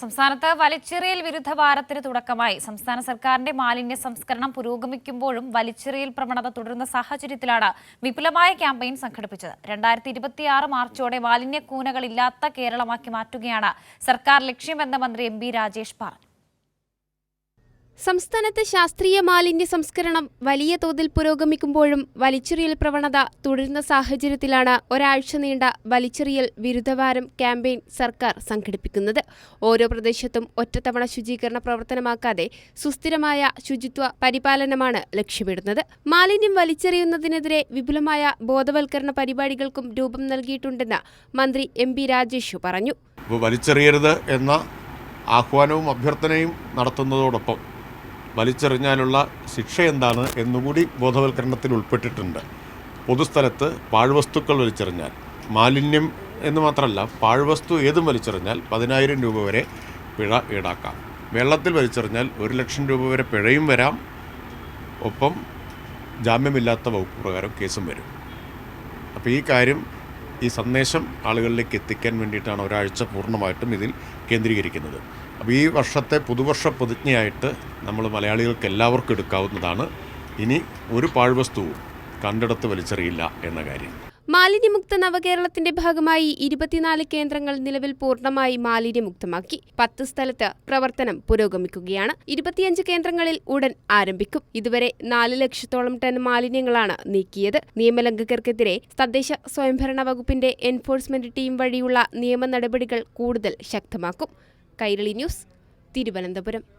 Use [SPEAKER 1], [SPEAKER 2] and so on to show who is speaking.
[SPEAKER 1] സംസ്ഥാനത്ത് വലിച്ചെറിയൽ വിരുദ്ധ വാരത്തിന് തുടക്കമായി. സംസ്ഥാന സർക്കാരിന്റെ മാലിന്യ സംസ്കരണം പുരോഗമിക്കുമ്പോഴും വലിച്ചെറിയൽ പ്രവണത തുടരുന്ന സാഹചര്യത്തിലാണ് വിപുലമായ ക്യാമ്പയിൻ സംഘടിപ്പിച്ചത്. രണ്ടായിരത്തി ഇരുപത്തിയാറ് മാർച്ചോടെ മാലിന്യ കൂനകളില്ലാത്ത കേരളമാക്കി മാറ്റുകയാണ് സർക്കാർ ലക്ഷ്യമെന്ന് മന്ത്രി എം രാജേഷ് പറഞ്ഞു.
[SPEAKER 2] സംസ്ഥാനത്ത് ശാസ്ത്രീയ മാലിന്യ സംസ്കരണം വലിയ തോതിൽ പുരോഗമിക്കുമ്പോഴും വലിച്ചെറിയൽ പ്രവണത തുടരുന്ന സാഹചര്യത്തിലാണ് ഒരാഴ്ച നീണ്ട വലിച്ചെറിയൽ വിരുദ്ധവാരം ക്യാമ്പയിൻ സർക്കാർ സംഘടിപ്പിക്കുന്നത്. ഓരോ പ്രദേശത്തും ഒറ്റത്തവണ ശുചീകരണ പ്രവർത്തനമാക്കാതെ സുസ്ഥിരമായ ശുചിത്വ പരിപാലനമാണ് ലക്ഷ്യമിടുന്നത്. മാലിന്യം വലിച്ചെറിയുന്നതിനെതിരെ വിപുലമായ ബോധവൽക്കരണ പരിപാടികൾക്കും രൂപം നൽകിയിട്ടുണ്ടെന്ന് മന്ത്രി എം പി രാജേഷ് പറഞ്ഞു.
[SPEAKER 3] വലിച്ചെറിയരുത് എന്ന ആഹ്വാനവും അഭ്യർത്ഥനയും നടത്തുന്നതോടൊപ്പം വലിച്ചെറിഞ്ഞാലുള്ള ശിക്ഷ എന്താണ് എന്നുകൂടി ബോധവൽക്കരണത്തിൽ ഉൾപ്പെട്ടിട്ടുണ്ട്. പൊതുസ്ഥലത്ത് പാഴ്വസ്തുക്കൾ വലിച്ചെറിഞ്ഞാൽ മാലിന്യം എന്ന് മാത്രമല്ല പാഴ്വസ്തു ഏതും വലിച്ചെറിഞ്ഞാൽ പതിനായിരം രൂപ വരെ പിഴ ഈടാക്കാം. വെള്ളത്തിൽ വലിച്ചെറിഞ്ഞാൽ ഒരു ലക്ഷം രൂപ വരെ പിഴയും വരാം. ഒപ്പം ജാമ്യമില്ലാത്ത വകുപ്പ് പ്രകാരം കേസും വരും. അപ്പോൾ ഈ കാര്യം ഈ സന്ദേശം ആളുകളിലേക്ക് എത്തിക്കാൻ വേണ്ടിയിട്ടാണ് ഒരാഴ്ച പൂർണമായിട്ടും ഇതിൽ കേന്ദ്രീകരിക്കുന്നത്. അപ്പോൾ ഈ വർഷത്തെ പുതുവർഷ പ്രതിജ്ഞയായിട്ട് നമ്മൾ മലയാളികൾക്ക് എല്ലാവർക്കും എടുക്കാവുന്നതാണ്. ഇനി ഒരു പാഴ്വസ്തുവും കണ്ടെടുത്ത് വലിച്ചെറിയില്ല എന്ന കാര്യം.
[SPEAKER 2] മാലിന്യമുക്ത നവകേരളത്തിന്റെ ഭാഗമായി ഇരുപത്തിനാല് കേന്ദ്രങ്ങൾ നിലവിൽ പൂർണമായി മാലിന്യമുക്തമാക്കി. പത്ത് സ്ഥലത്ത് പ്രവർത്തനം പുരോഗമിക്കുകയാണ്. ഇരുപത്തിയഞ്ച് കേന്ദ്രങ്ങളിൽ ഉടൻ ആരംഭിക്കും. ഇതുവരെ നാല് ലക്ഷത്തോളം ടൺ മാലിന്യങ്ങളാണ് നീക്കിയത്. നിയമലംഘകർക്കെതിരെ തദ്ദേശ സ്വയംഭരണ വകുപ്പിന്റെ എൻഫോഴ്സ്മെന്റ് ടീം വഴിയുള്ള നിയമ നടപടികൾ കൂടുതൽ ശക്തമാക്കും. കൈരളി ന്യൂസ് തിരുവനന്തപുരം.